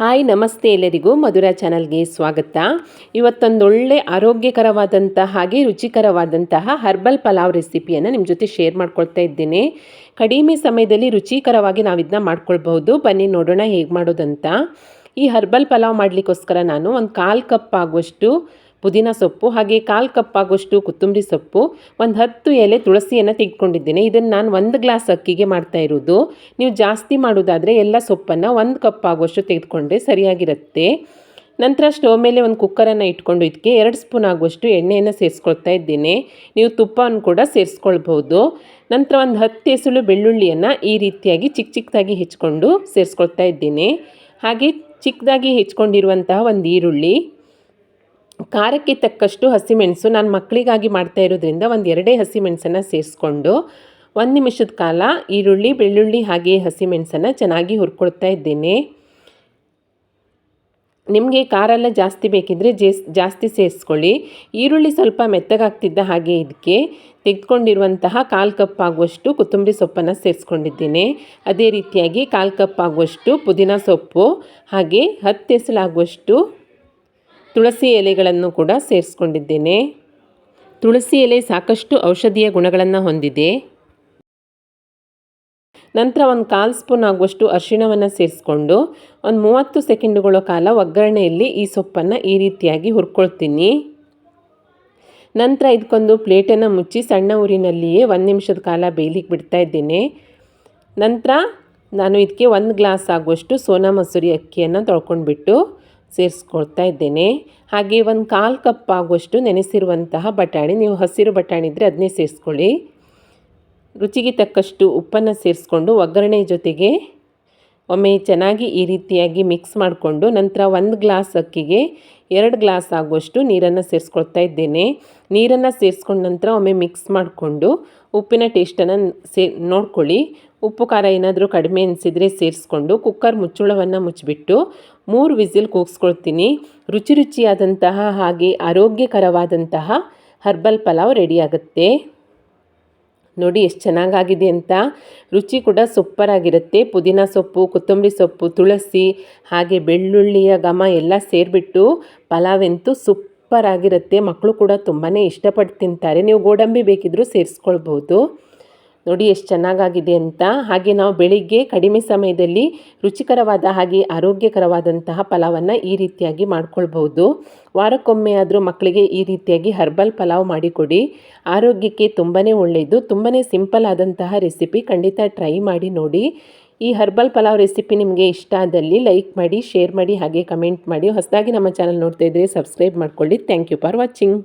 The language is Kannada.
ಹಾಯ್, ನಮಸ್ತೆ ಎಲ್ಲರಿಗೂ ಮಧುರ ಚಾನಲ್ಗೆ ಸ್ವಾಗತ. ಇವತ್ತೊಂದೊಳ್ಳೆ ಆರೋಗ್ಯಕರವಾದಂತಹ ಹಾಗೆ ರುಚಿಕರವಾದಂತಹ ಹರ್ಬಲ್ ಪಲಾವ್ ರೆಸಿಪಿಯನ್ನು ನಿಮ್ಮ ಜೊತೆ ಶೇರ್ ಮಾಡ್ಕೊಳ್ತಾ ಇದ್ದೇನೆ. ಕಡಿಮೆ ಸಮಯದಲ್ಲಿ ರುಚಿಕರವಾಗಿ ನಾವು ಇದನ್ನ ಮಾಡ್ಕೊಳ್ಬಹುದು. ಬನ್ನಿ ನೋಡೋಣ ಹೇಗೆ ಮಾಡೋದಂತ. ಈ ಹರ್ಬಲ್ ಪಲಾವ್ ಮಾಡಲಿಕ್ಕೋಸ್ಕರ ನಾನು ಒಂದು ಕಾಲು ಕಪ್ ಆಗುವಷ್ಟು ಪುದೀನ ಸೊಪ್ಪು ಹಾಗೆ ಕಾಲು ಕಪ್ ಆಗುವಷ್ಟು ಕೊತ್ತಂಬರಿ ಸೊಪ್ಪು, ಒಂದು ಹತ್ತು ಎಲೆ ತುಳಸಿಯನ್ನು ತೆಗೆದುಕೊಂಡಿದ್ದೇನೆ. ಇದನ್ನು ನಾನು ಒಂದು ಗ್ಲಾಸ್ ಅಕ್ಕಿಗೆ ಮಾಡ್ತಾ ಇರೋದು. ನೀವು ಜಾಸ್ತಿ ಮಾಡೋದಾದರೆ ಎಲ್ಲ ಸೊಪ್ಪನ್ನು ಒಂದು ಕಪ್ ಆಗುವಷ್ಟು ತೆಗೆದುಕೊಂಡ್ರೆ ಸರಿಯಾಗಿರುತ್ತೆ. ನಂತರ ಸ್ಟವ್ ಮೇಲೆ ಒಂದು ಕುಕ್ಕರನ್ನು ಇಟ್ಕೊಂಡು ಇದಕ್ಕೆ ಎರಡು ಸ್ಪೂನ್ ಆಗುವಷ್ಟು ಎಣ್ಣೆಯನ್ನು ಸೇರಿಸ್ಕೊಳ್ತಾ ಇದ್ದೇನೆ. ನೀವು ತುಪ್ಪವನ್ನು ಕೂಡ ಸೇರಿಸ್ಕೊಳ್ಬೋದು ನಂತರ ಒಂದು ಹತ್ತು ಎಸಳು ಬೆಳ್ಳುಳ್ಳಿಯನ್ನು ಈ ರೀತಿಯಾಗಿ ಚಿಕ್ಕ ಚಿಕ್ಕದಾಗಿ ಹೆಚ್ಕೊಂಡು ಸೇರಿಸ್ಕೊಳ್ತಾ ಇದ್ದೀನಿ. ಹಾಗೆ ಚಿಕ್ಕದಾಗಿ ಹೆಚ್ಕೊಂಡಿರುವಂತಹ ಒಂದು ಈರುಳ್ಳಿ ಖಾರಕ್ಕೆ ತಕ್ಕಷ್ಟು ಹಸಿಮೆಣಸು ನಾನು ಮಕ್ಕಳಿಗಾಗಿ ಮಾಡ್ತಾ ಇರೋದ್ರಿಂದ ಒಂದು ಎರಡೇ ಹಸಿಮೆಣಸನ್ನು ಸೇರಿಸ್ಕೊಂಡು ಒಂದು ನಿಮಿಷದ ಕಾಲ ಈರುಳ್ಳಿ, ಬೆಳ್ಳುಳ್ಳಿ ಹಾಗೆ ಹಸಿಮೆಣಸನ್ನು ಚೆನ್ನಾಗಿ ಹುರ್ಕೊಳ್ತಾ ಇದ್ದೇನೆ. ನಿಮಗೆ ಖಾರೆಲ್ಲ ಜಾಸ್ತಿ ಬೇಕಿದ್ದರೆ ಜೇಸ್ ಜಾಸ್ತಿ ಸೇರಿಸ್ಕೊಳ್ಳಿ. ಈರುಳ್ಳಿ ಸ್ವಲ್ಪ ಮೆತ್ತಗಾಗ್ತಿದ್ದ ಹಾಗೆ ಇದಕ್ಕೆ ತೆಗೆದುಕೊಂಡಿರುವಂತಹ ಕಾಲು ಕಪ್ ಆಗುವಷ್ಟು ಕೊತ್ತಂಬರಿ ಸೊಪ್ಪನ್ನು ಸೇರಿಸ್ಕೊಂಡಿದ್ದೇನೆ. ಅದೇ ರೀತಿಯಾಗಿ ಕಾಲು ಕಪ್ ಆಗುವಷ್ಟು ಪುದೀನ ಸೊಪ್ಪು ಹಾಗೆ ಹತ್ತು ಎಸಲಾಗುವಷ್ಟು ತುಳಸಿ ಎಲೆಗಳನ್ನು ಕೂಡ ಸೇರಿಸ್ಕೊಂಡಿದ್ದೇನೆ. ತುಳಸಿ ಎಲೆ ಸಾಕಷ್ಟು ಔಷಧೀಯ ಗುಣಗಳನ್ನು ಹೊಂದಿದೆ. ನಂತರ ಒಂದು ಕಾಲು ಸ್ಪೂನ್ ಆಗುವಷ್ಟು ಅರಿಶಿಣವನ್ನು ಸೇರಿಸ್ಕೊಂಡು ಒಂದು ಮೂವತ್ತು ಸೆಕೆಂಡುಗಳ ಕಾಲ ಒಗ್ಗರಣೆಯಲ್ಲಿ ಈ ಸೊಪ್ಪನ್ನು ಈ ರೀತಿಯಾಗಿ ಹುರ್ಕೊಳ್ತೀನಿ. ನಂತರ ಇದಕ್ಕೊಂದು ಪ್ಲೇಟನ್ನು ಮುಚ್ಚಿ ಸಣ್ಣ ಊರಿನಲ್ಲಿಯೇ ಒಂದು ನಿಮಿಷದ ಕಾಲ ಬೇಯಲಿಕ್ಕೆ ಬಿಡ್ತಾ ಇದ್ದೇನೆ. ನಂತರ ನಾನು ಇದಕ್ಕೆ ಒಂದು ಗ್ಲಾಸ್ ಆಗುವಷ್ಟು ಸೋನಾ ಮಸೂರಿ ಅಕ್ಕಿಯನ್ನು ತೊಳ್ಕೊಂಡ್ಬಿಟ್ಟು ಸೇರಿಸ್ಕೊಳ್ತಾ ಇದ್ದೇನೆ. ಹಾಗೆ ಒಂದು ಕಾಲು ಕಪ್ ಆಗುವಷ್ಟು ನೆನೆಸಿರುವಂತಹ ಬಟಾಣಿ, ನೀವು ಹಸಿರು ಬಟಾಣಿ ಇದ್ದರೆ ಅದನ್ನೇ ಸೇರಿಸ್ಕೊಳ್ಳಿ. ರುಚಿಗೆ ತಕ್ಕಷ್ಟು ಉಪ್ಪನ್ನು ಸೇರಿಸ್ಕೊಂಡು ಒಗ್ಗರಣೆ ಜೊತೆಗೆ ಒಮ್ಮೆ ಚೆನ್ನಾಗಿ ಈ ರೀತಿಯಾಗಿ ಮಿಕ್ಸ್ ಮಾಡಿಕೊಂಡು ನಂತರ ಒಂದು ಗ್ಲಾಸ್ ಅಕ್ಕಿಗೆ ಎರಡು ಗ್ಲಾಸ್ ಆಗುವಷ್ಟು ನೀರನ್ನು ಸೇರಿಸ್ಕೊಳ್ತಾ ಇದ್ದೇನೆ. ನೀರನ್ನು ಸೇರಿಸ್ಕೊಂಡ ನಂತರ ಒಮ್ಮೆ ಮಿಕ್ಸ್ ಮಾಡಿಕೊಂಡು ಉಪ್ಪಿನ ಟೇಸ್ಟನ್ನು ಸೇ ನೋಡ್ಕೊಳ್ಳಿ. ಉಪ್ಪು ಖಾರ ಏನಾದರೂ ಕಡಿಮೆ ಅನಿಸಿದರೆ ಸೇರಿಸ್ಕೊಂಡು ಕುಕ್ಕರ್ ಮುಚ್ಚುಳವನ್ನು ಮುಚ್ಚಿಬಿಟ್ಟು ಮೂರು ವಿಸಿಲ್ ಕೂಗಿಸ್ಕೊಳ್ತೀನಿ. ರುಚಿ ರುಚಿಯಾದಂತಹ ಹಾಗೆ ಆರೋಗ್ಯಕರವಾದಂತಹ ಹರ್ಬಲ್ ಪಲಾವ್ ರೆಡಿಯಾಗುತ್ತೆ ನೋಡಿ ಎಷ್ಟು ಚೆನ್ನಾಗಾಗಿದೆ ಅಂತ. ರುಚಿ ಕೂಡ ಸೂಪರಾಗಿರುತ್ತೆ ಪುದೀನ ಸೊಪ್ಪು, ಕೊತ್ತಂಬರಿ ಸೊಪ್ಪು, ತುಳಸಿ, ಹಾಗೆ ಬೆಳ್ಳುಳ್ಳಿಯ ಘಮ ಎಲ್ಲ ಸೇರಿಬಿಟ್ಟು ಪಲಾವಂತೂ ಸೂಪರಾಗಿರುತ್ತೆ ಮಕ್ಕಳು ಕೂಡ ತುಂಬಾ ಇಷ್ಟಪಟ್ಟು ತಿಂತಾರೆ. ನೀವು ಗೋಡಂಬಿ ಬೇಕಿದ್ದರೂ ಸೇರಿಸ್ಕೊಳ್ಬೋದು. ನೋಡಿ ಎಷ್ಟು ಚೆನ್ನಾಗಾಗಿದೆ ಅಂತ. ಹಾಗೆ ನಾವು ಬೆಳಿಗ್ಗೆ ಕಡಿಮೆ ಸಮಯದಲ್ಲಿ ರುಚಿಕರವಾದ ಹಾಗೆ ಆರೋಗ್ಯಕರವಾದಂತಹ ಪಲಾವನ್ನು ಈ ರೀತಿಯಾಗಿ ಮಾಡ್ಕೊಳ್ಬಹುದು. ವಾರಕ್ಕೊಮ್ಮೆ ಆದರೂ ಮಕ್ಕಳಿಗೆ ಈ ರೀತಿಯಾಗಿ ಹರ್ಬಲ್ ಪಲಾವ್ ಮಾಡಿಕೊಡಿ. ಆರೋಗ್ಯಕ್ಕೆ ತುಂಬಾ ಒಳ್ಳೆಯದು ತುಂಬಾ ಸಿಂಪಲ್ ಆದಂತಹ ರೆಸಿಪಿ ಖಂಡಿತ ಟ್ರೈ ಮಾಡಿ ನೋಡಿ. ಈ ಹರ್ಬಲ್ ಪಲಾವ್ ರೆಸಿಪಿ ನಿಮಗೆ ಇಷ್ಟ ಆದಲ್ಲಿ ಲೈಕ್ ಮಾಡಿ ಶೇರ್ ಮಾಡಿ, ಹಾಗೆ ಕಮೆಂಟ್ ಮಾಡಿ. ಹೊಸದಾಗಿ ನಮ್ಮ ಚಾನಲ್ ನೋಡ್ತಾ ಇದ್ದರೆ ಸಬ್ಸ್ಕ್ರೈಬ್ ಮಾಡ್ಕೊಳ್ಳಿ. Thank you for watching